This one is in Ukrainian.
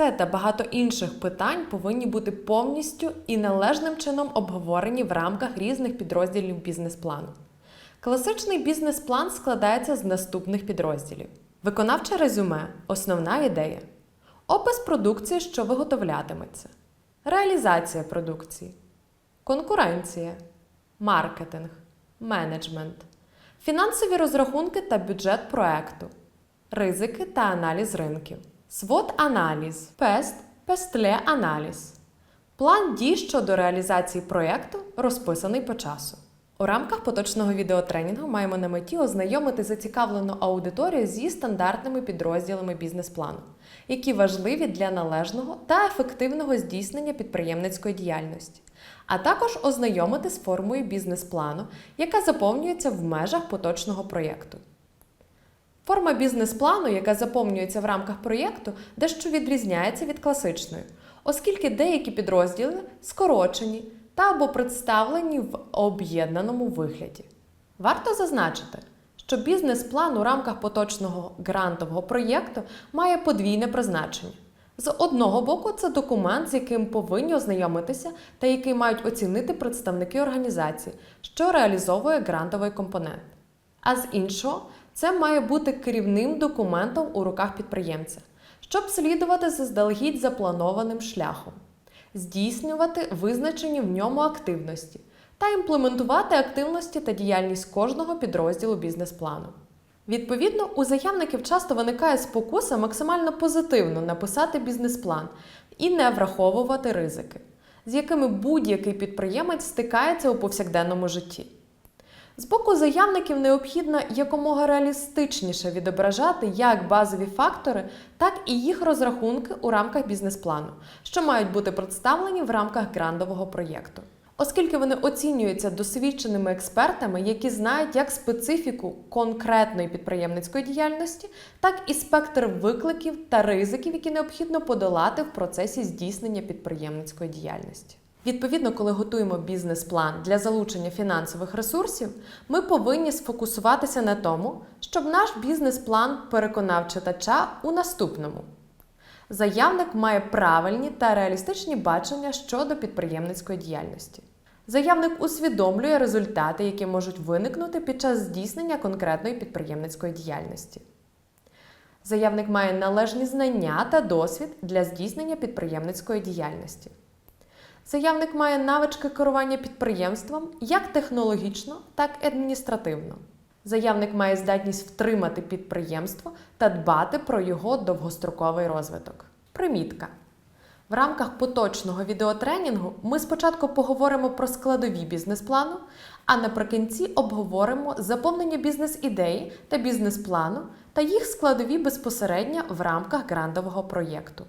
Це та багато інших питань повинні бути повністю і належним чином обговорені в рамках різних підрозділів бізнес-плану. Класичний бізнес-план складається з наступних підрозділів: виконавче резюме, основна ідея, опис продукції, що виготовлятиметься, реалізація продукції, конкуренція, маркетинг, менеджмент, фінансові розрахунки та бюджет проекту, ризики та аналіз ринків, свод-аналіз, пест, пестле-аналіз, план дій щодо реалізації проєкту, розписаний по часу. У рамках поточного відеотренінгу маємо на меті ознайомити зацікавлену аудиторію зі стандартними підрозділами бізнес-плану, які важливі для належного та ефективного здійснення підприємницької діяльності, а також ознайомити з формою бізнес-плану, яка заповнюється в межах поточного проєкту. Форма бізнес-плану, яка заповнюється в рамках проєкту, дещо відрізняється від класичної, оскільки деякі підрозділи скорочені та або представлені в об'єднаному вигляді. Варто зазначити, що бізнес-план у рамках поточного грантового проєкту має подвійне призначення. З одного боку, це документ, з яким повинні ознайомитися та який мають оцінити представники організації, що реалізовує грантовий компонент. А з іншого, це має бути керівним документом у руках підприємця, щоб слідувати заздалегідь запланованим шляхом, здійснювати визначені в ньому активності та імплементувати активності та діяльність кожного підрозділу бізнес-плану. Відповідно, у заявників часто виникає спокуса максимально позитивно написати бізнес-план і не враховувати ризики, з якими будь-який підприємець стикається у повсякденному житті. З боку заявників необхідно якомога реалістичніше відображати як базові фактори, так і їх розрахунки у рамках бізнес-плану, що мають бути представлені в рамках грантового проєкту. Оскільки вони оцінюються досвідченими експертами, які знають як специфіку конкретної підприємницької діяльності, так і спектр викликів та ризиків, які необхідно подолати в процесі здійснення підприємницької діяльності. Відповідно, коли готуємо бізнес-план для залучення фінансових ресурсів, ми повинні сфокусуватися на тому, щоб наш бізнес-план переконав читача у наступному. Заявник має правильні та реалістичні бачення щодо підприємницької діяльності. Заявник усвідомлює результати, які можуть виникнути під час здійснення конкретної підприємницької діяльності. Заявник має належні знання та досвід для здійснення підприємницької діяльності. Заявник має навички керування підприємством як технологічно, так і адміністративно. Заявник має здатність втримати підприємство та дбати про його довгостроковий розвиток. Примітка. В рамках поточного відеотренінгу ми спочатку поговоримо про складові бізнес-плану, а наприкінці обговоримо заповнення бізнес-ідеї та бізнес-плану та їх складові безпосередньо в рамках грантового проєкту.